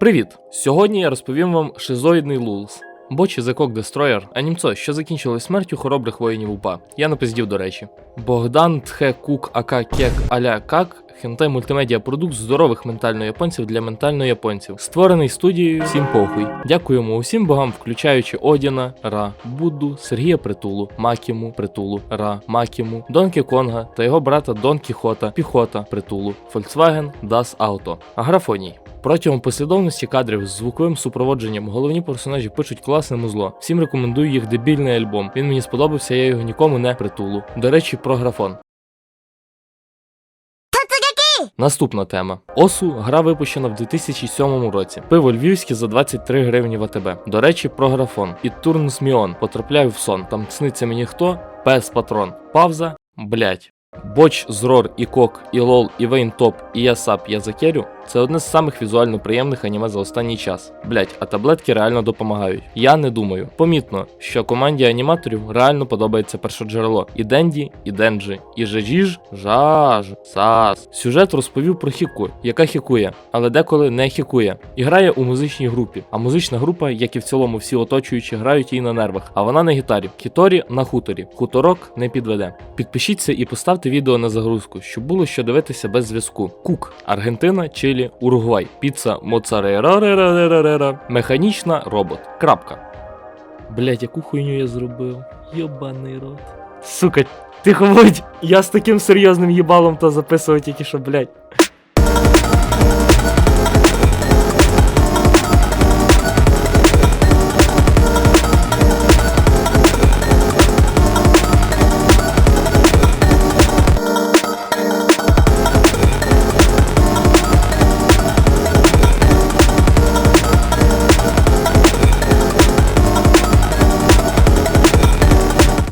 Привіт! Сьогодні я розповім вам шизоїдний лулс. Бочі Закок Дестройер, а німцо, що закінчили смертю хоробрих воїнів УПА. Я напиздів, до речі. Богдан Тхе Кук Ака Кек Аля Как хентай мультимедіа продукт здорових ментально японців для ментально японців, створений студією Всім похуй. Дякуємо усім богам, включаючи Одіна, Ра, Будду, Сергія Притулу, Макіму, Притулу, Ра, Макіму, Донкі Конга та його брата Дон Кіхота, Піхота, Притулу, Volkswagen, Das Auto. Аграфоній. Протягом послідовності кадрів з звуковим супроводженням головні персонажі пишуть класне музло. Всім рекомендую їх дебільний альбом. Він мені сподобався, я його нікому не притулу. До речі, про графон. Наступна тема. Осу гра випущена в 2007 році. Пиво львівське за 23 гривні в АТБ. До речі, про графон. І Турнус Міон. Потрапляю в сон. Там сниться мені хто? Пес патрон. Павза. Блять. Боч, Зрор, і Кок, і Лол, і Вейн Топ, і Ясап, Язакерю це одне з самих візуально приємних аніме за останній час. Блять, а таблетки реально допомагають. Я не думаю. Помітно, що команді аніматорів реально подобається першоджерело. І Денді, і Денджі, і Жежіж, Жаж, Сас. Сюжет розповів про Хіку, яка хікує, але деколи не хікує. І грає у музичній групі. А музична група, як і в цілому всі оточуючі, грають їй на нервах. А вона на гітарі. Кіторі на хуторі. Хуторок не підведе. Підпишіться і поставте відео на загрузку, щоб було що дивитися без зв'язку. Кук, Аргентина, Чилі, Уругвай, піца, моцарера, механічна робот. Крапка. Блять, яку хуйню я зробив? Йобаний рот. Сука, ти будь, я з таким серйозним їбалом то записував тільки що, блять.